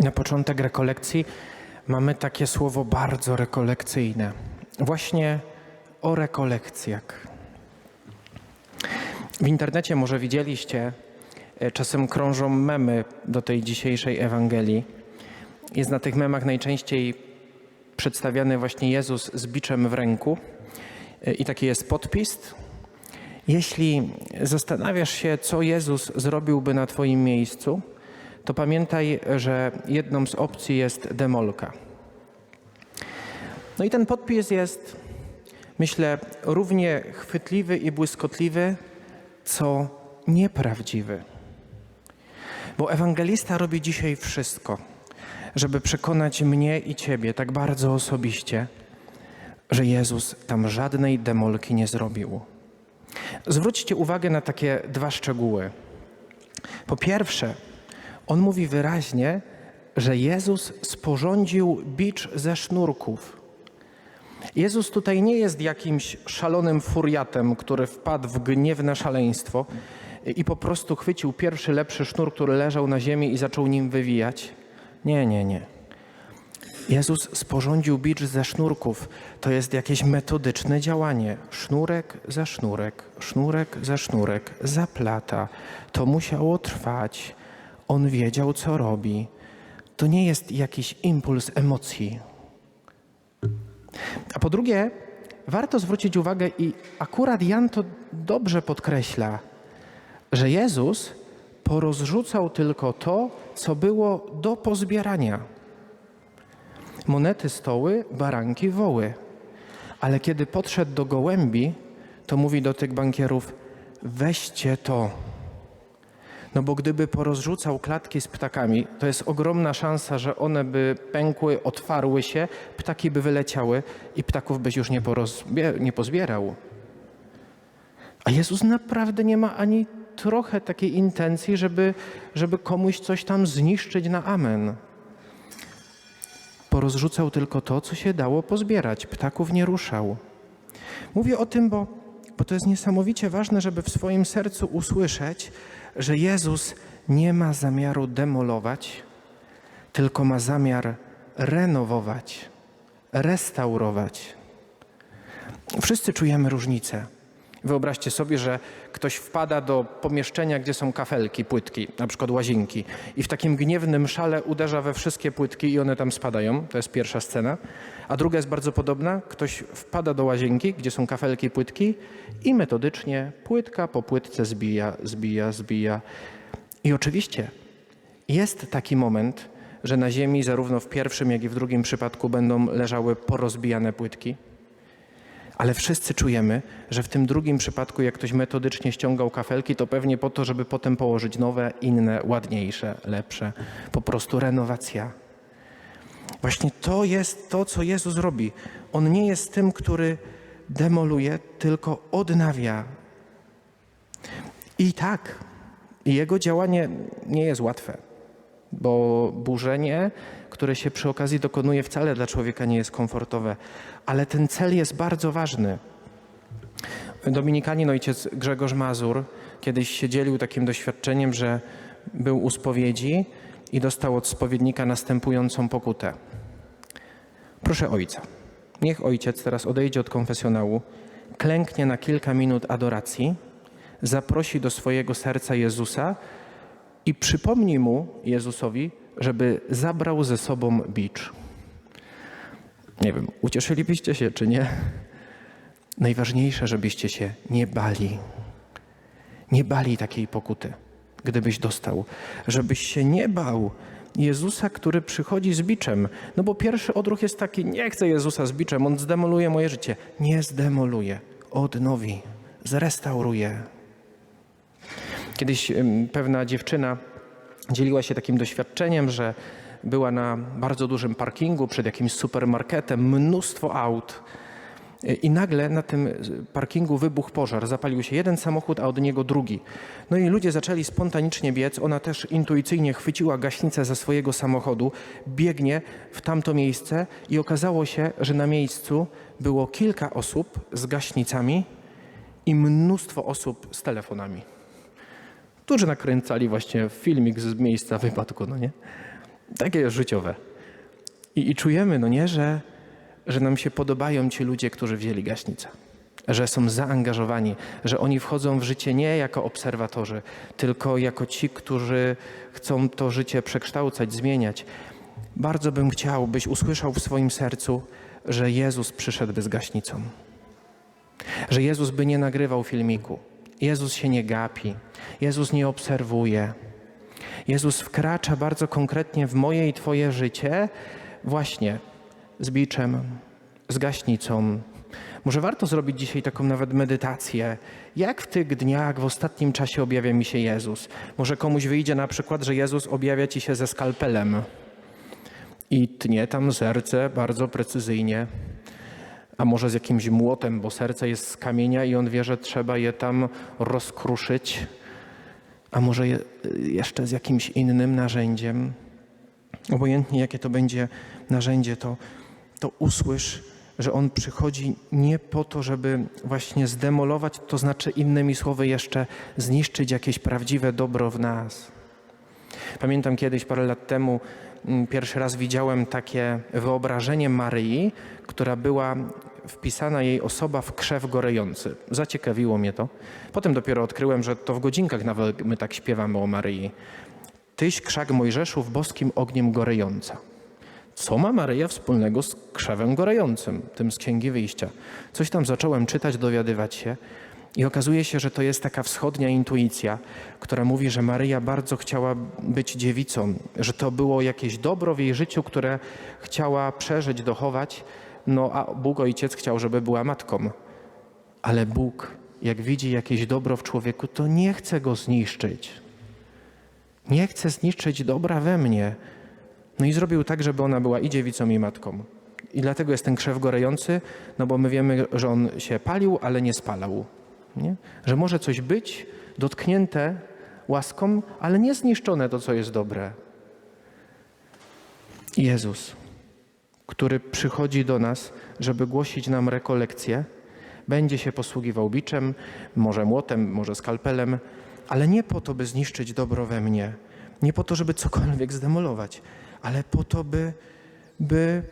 Na początek rekolekcji mamy takie słowo bardzo rekolekcyjne. Właśnie o rekolekcjach. W internecie może widzieliście, e, czasem krążą memy do tej dzisiejszej Ewangelii. Jest na tych memach najczęściej przedstawiany właśnie Jezus z biczem w ręku e, i taki jest podpis. Jeśli zastanawiasz się, co Jezus zrobiłby na Twoim miejscu, to pamiętaj, że jedną z opcji jest demolka. No i ten podpis jest, myślę, równie chwytliwy i błyskotliwy, co nieprawdziwy. Bo ewangelista robi dzisiaj wszystko, żeby przekonać mnie i Ciebie tak bardzo osobiście, że Jezus tam żadnej demolki nie zrobił. Zwróćcie uwagę na takie dwa szczegóły. Po pierwsze, on mówi wyraźnie, że Jezus sporządził bicz ze sznurków. Jezus tutaj nie jest jakimś szalonym furiatem, który wpadł w gniewne szaleństwo i po prostu chwycił pierwszy lepszy sznur, który leżał na ziemi i zaczął nim wywijać. Nie, nie, nie. Jezus sporządził bicz ze sznurków. To jest jakieś metodyczne działanie. Sznurek za sznurek, sznurek za sznurek, zaplata. To musiało trwać. On wiedział, co robi. To nie jest jakiś impuls emocji. A po drugie, warto zwrócić uwagę, i akurat Jan to dobrze podkreśla, że Jezus porozrzucał tylko to, co było do pozbierania. Monety, stoły, baranki, woły. Ale kiedy podszedł do gołębi, to mówi do tych bankierów: weźcie to. No bo gdyby porozrzucał klatki z ptakami, to jest ogromna szansa, że one by pękły, otwarły się, ptaki by wyleciały i ptaków byś już nie, nie pozbierał. A Jezus naprawdę nie ma ani trochę takiej intencji, żeby, żeby komuś coś tam zniszczyć na amen. Porozrzucał tylko to, co się dało pozbierać. Ptaków nie ruszał. Mówię o tym, bo, bo to jest niesamowicie ważne, żeby w swoim sercu usłyszeć, że Jezus nie ma zamiaru demolować, tylko ma zamiar renowować, restaurować. Wszyscy czujemy różnicę. Wyobraźcie sobie, że ktoś wpada do pomieszczenia, gdzie są kafelki, płytki, na przykład łazienki, i w takim gniewnym szale uderza we wszystkie płytki i one tam spadają. To jest pierwsza scena. A druga jest bardzo podobna. Ktoś wpada do łazienki, gdzie są kafelki, płytki, i metodycznie płytka po płytce zbija, zbija, zbija. I oczywiście jest taki moment, że na ziemi, zarówno w pierwszym, jak i w drugim przypadku, będą leżały porozbijane płytki. Ale wszyscy czujemy, że w tym drugim przypadku, jak ktoś metodycznie ściągał kafelki, to pewnie po to, żeby potem położyć nowe, inne, ładniejsze, lepsze. Po prostu renowacja. Właśnie to jest to, co Jezus robi. On nie jest tym, który demoluje, tylko odnawia. I tak, jego działanie nie jest łatwe, bo burzenie, które się przy okazji dokonuje, wcale dla człowieka nie jest komfortowe, ale ten cel jest bardzo ważny. Dominikanin ojciec Grzegorz Mazur kiedyś się dzielił takim doświadczeniem, że był u spowiedzi i dostał od spowiednika następującą pokutę. Proszę ojca, niech ojciec teraz odejdzie od konfesjonału, klęknie na kilka minut adoracji, zaprosi do swojego serca Jezusa i przypomni mu, Jezusowi, żeby zabrał ze sobą bicz. Nie wiem, ucieszylibyście się czy nie? Najważniejsze, żebyście się nie bali. Nie bali takiej pokuty, gdybyś dostał. Żebyś się nie bał Jezusa, który przychodzi z biczem. No bo pierwszy odruch jest taki, nie chcę Jezusa z biczem, on zdemoluje moje życie. Nie zdemoluje, odnowi, zrestauruje. Kiedyś pewna dziewczyna dzieliła się takim doświadczeniem, że była na bardzo dużym parkingu przed jakimś supermarketem, mnóstwo aut. I nagle na tym parkingu wybuchł pożar. Zapalił się jeden samochód, a od niego drugi. No i ludzie zaczęli spontanicznie biec. Ona też intuicyjnie chwyciła gaśnicę ze swojego samochodu, biegnie w tamto miejsce i okazało się, że na miejscu było kilka osób z gaśnicami i mnóstwo osób z telefonami którzy nakręcali właśnie filmik z miejsca wypadku, no nie? Takie życiowe. I, I czujemy, no nie, że, że nam się podobają ci ludzie, którzy wzięli gaśnicę. Że są zaangażowani, że oni wchodzą w życie nie jako obserwatorzy, tylko jako ci, którzy chcą to życie przekształcać, zmieniać. Bardzo bym chciał, byś usłyszał w swoim sercu, że Jezus przyszedłby z gaśnicą. Że Jezus by nie nagrywał filmiku. Jezus się nie gapi. Jezus nie obserwuje. Jezus wkracza bardzo konkretnie w moje i Twoje życie, właśnie z biczem, z gaśnicą. Może warto zrobić dzisiaj taką nawet medytację. Jak w tych dniach, w ostatnim czasie objawia mi się Jezus? Może komuś wyjdzie na przykład, że Jezus objawia ci się ze skalpelem i tnie tam serce bardzo precyzyjnie. A może z jakimś młotem, bo serce jest z kamienia i on wie, że trzeba je tam rozkruszyć. A może je, jeszcze z jakimś innym narzędziem. Obojętnie jakie to będzie narzędzie, to, to usłysz, że on przychodzi nie po to, żeby właśnie zdemolować, to znaczy innymi słowy jeszcze zniszczyć jakieś prawdziwe dobro w nas. Pamiętam kiedyś, parę lat temu, mm, pierwszy raz widziałem takie wyobrażenie Maryi, która była wpisana jej osoba w krzew gorejący. Zaciekawiło mnie to. Potem dopiero odkryłem, że to w godzinkach nawet my tak śpiewamy o Maryi. Tyś krzak Mojżeszów boskim ogniem gorejąca. Co ma Maryja wspólnego z krzewem gorejącym, tym z Księgi Wyjścia? Coś tam zacząłem czytać, dowiadywać się i okazuje się, że to jest taka wschodnia intuicja, która mówi, że Maryja bardzo chciała być dziewicą, że to było jakieś dobro w jej życiu, które chciała przeżyć, dochować, no a Bóg Ojciec chciał, żeby była matką. Ale Bóg, jak widzi jakieś dobro w człowieku, to nie chce go zniszczyć. Nie chce zniszczyć dobra we mnie. No i zrobił tak, żeby ona była i dziewicą, i matką. I dlatego jest ten krzew gorejący, no bo my wiemy, że on się palił, ale nie spalał. Nie? Że może coś być dotknięte łaską, ale nie zniszczone to, co jest dobre. Jezus, który przychodzi do nas, żeby głosić nam rekolekcję, będzie się posługiwał biczem, może młotem, może skalpelem, ale nie po to, by zniszczyć dobro we mnie, nie po to, żeby cokolwiek zdemolować, ale po to, by, by,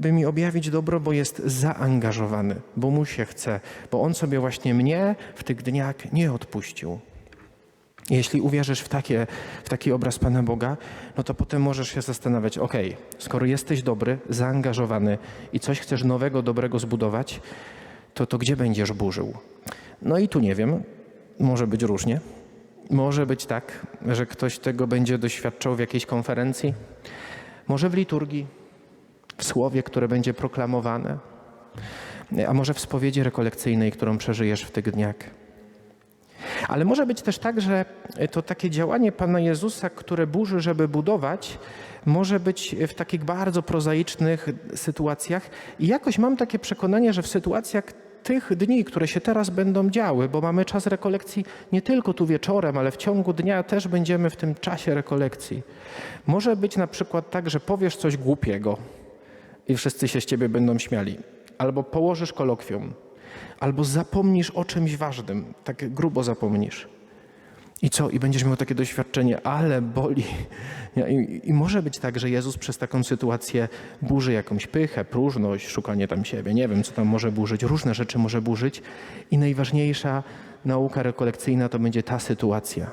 by mi objawić dobro, bo jest zaangażowany, bo mu się chce, bo on sobie właśnie mnie w tych dniach nie odpuścił. Jeśli uwierzysz w, takie, w taki obraz Pana Boga, no to potem możesz się zastanawiać, ok, skoro jesteś dobry, zaangażowany i coś chcesz nowego, dobrego zbudować, to, to gdzie będziesz burzył? No i tu nie wiem, może być różnie. Może być tak, że ktoś tego będzie doświadczał w jakiejś konferencji, może w liturgii, w słowie, które będzie proklamowane, a może w spowiedzi rekolekcyjnej, którą przeżyjesz w tych dniach. Ale może być też tak, że to takie działanie Pana Jezusa, które burzy, żeby budować, może być w takich bardzo prozaicznych sytuacjach. I jakoś mam takie przekonanie, że w sytuacjach tych dni, które się teraz będą działy, bo mamy czas rekolekcji nie tylko tu wieczorem, ale w ciągu dnia też będziemy w tym czasie rekolekcji. Może być na przykład tak, że powiesz coś głupiego i wszyscy się z ciebie będą śmiali, albo położysz kolokwium, albo zapomnisz o czymś ważnym, tak grubo zapomnisz. I co? I będziesz miał takie doświadczenie, ale boli. I, I, może być tak, że Jezus przez taką sytuację burzy jakąś pychę, próżność, szukanie tam siebie. Nie wiem, co tam może burzyć. Różne rzeczy może burzyć. I najważniejsza nauka rekolekcyjna to będzie ta sytuacja.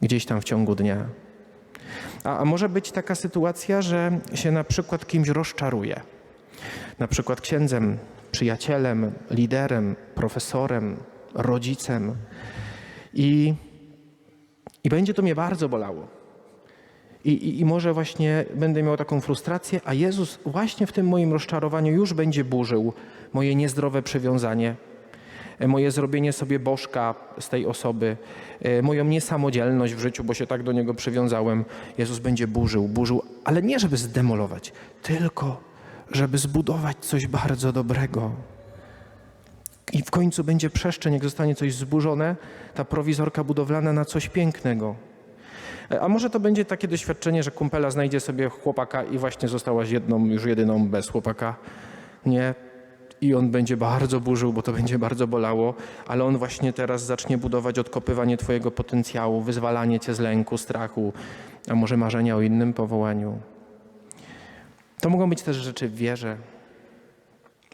Gdzieś tam w ciągu dnia. A, a może być taka sytuacja, że się na przykład kimś rozczaruje. Na przykład księdzem, przyjacielem, liderem, profesorem, rodzicem. I, i będzie to mnie bardzo bolało. I, i, I, może właśnie będę miał taką frustrację, a Jezus właśnie w tym moim rozczarowaniu już będzie burzył moje niezdrowe przywiązanie, moje zrobienie sobie bożka z tej osoby, moją niesamodzielność w życiu, bo się tak do niego przywiązałem. Jezus będzie burzył, burzył, ale nie żeby zdemolować, tylko żeby zbudować coś bardzo dobrego. I w końcu będzie przestrzeń, jak zostanie coś zburzone, ta prowizorka budowlana na coś pięknego. A może to będzie takie doświadczenie, że kumpela znajdzie sobie chłopaka i właśnie zostałaś jedną, już jedyną bez chłopaka. Nie. I on będzie bardzo burzył, bo to będzie bardzo bolało, ale on właśnie teraz zacznie budować odkopywanie Twojego potencjału, wyzwalanie Cię z lęku, strachu, a może marzenia o innym powołaniu. To mogą być też rzeczy w wierze.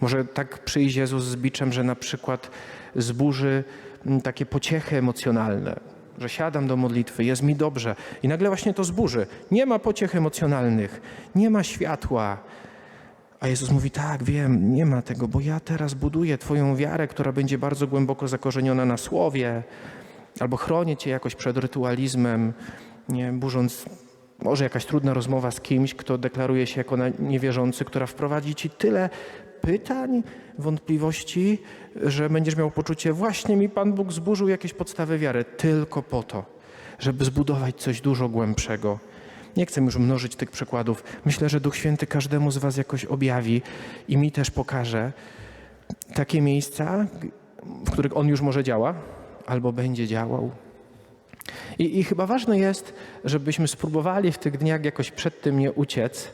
Może tak przyjść Jezus z biczem, że na przykład zburzy mm, takie pociechy emocjonalne, że siadam do modlitwy, jest mi dobrze i nagle właśnie to zburzy. Nie ma pociech emocjonalnych, nie ma światła. A Jezus mówi: Tak, wiem, nie ma tego, bo ja teraz buduję Twoją wiarę, która będzie bardzo głęboko zakorzeniona na słowie, albo chronię Cię jakoś przed rytualizmem, nie, burząc może jakaś trudna rozmowa z kimś, kto deklaruje się jako niewierzący, która wprowadzi Ci tyle pytań, wątpliwości, że będziesz miał poczucie, właśnie mi Pan Bóg zburzył jakieś podstawy wiary, tylko po to, żeby zbudować coś dużo głębszego. Nie chcę już mnożyć tych przykładów. Myślę, że Duch Święty każdemu z Was jakoś objawi i mi też pokaże takie miejsca, w których On już może działa albo będzie działał. I, I chyba ważne jest, żebyśmy spróbowali w tych dniach jakoś przed tym nie uciec.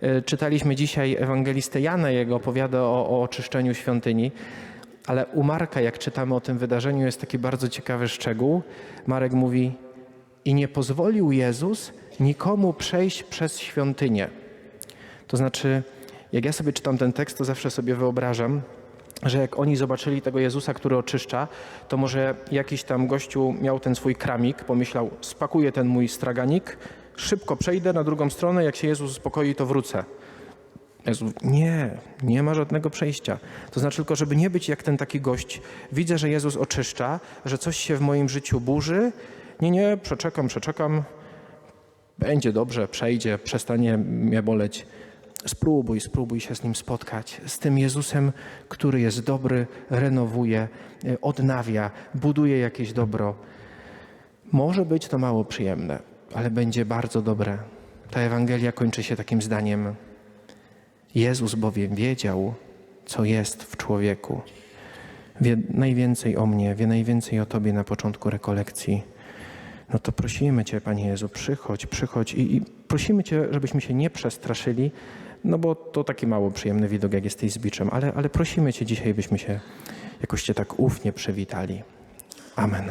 E, Czytaliśmy dzisiaj ewangelistę Jana, jego opowiada o, o oczyszczeniu świątyni, ale u Marka, jak czytamy o tym wydarzeniu, jest taki bardzo ciekawy szczegół. Marek mówi, i nie pozwolił Jezus nikomu przejść przez świątynię. To znaczy, jak ja sobie czytam ten tekst, to zawsze sobie wyobrażam, że jak oni zobaczyli tego Jezusa, który oczyszcza, to może jakiś tam gościu miał ten swój kramik, pomyślał, spakuję ten mój straganik, szybko przejdę na drugą stronę, jak się Jezus uspokoi, to wrócę. Jezus, nie, nie ma żadnego przejścia. To znaczy tylko, żeby nie być jak ten taki gość. Widzę, że Jezus oczyszcza, że coś się w moim życiu burzy. Nie, nie, przeczekam, przeczekam. Będzie dobrze, przejdzie, przestanie mnie boleć. Spróbuj, spróbuj się z Nim spotkać. Z tym Jezusem, który jest dobry, renowuje, y, odnawia, buduje jakieś dobro. Może być to mało przyjemne, ale będzie bardzo dobre. Ta Ewangelia kończy się takim zdaniem. Jezus bowiem wiedział, co jest w człowieku. Wie najwięcej o mnie, wie najwięcej o Tobie na początku rekolekcji. No to prosimy Cię, Panie Jezu, przychodź, przychodź i, i prosimy Cię, żebyśmy się nie przestraszyli, no bo to taki mało przyjemny widok, jak jesteś z biczem, ale, ale prosimy Cię dzisiaj, byśmy się jakoś Cię tak ufnie przywitali. Amen.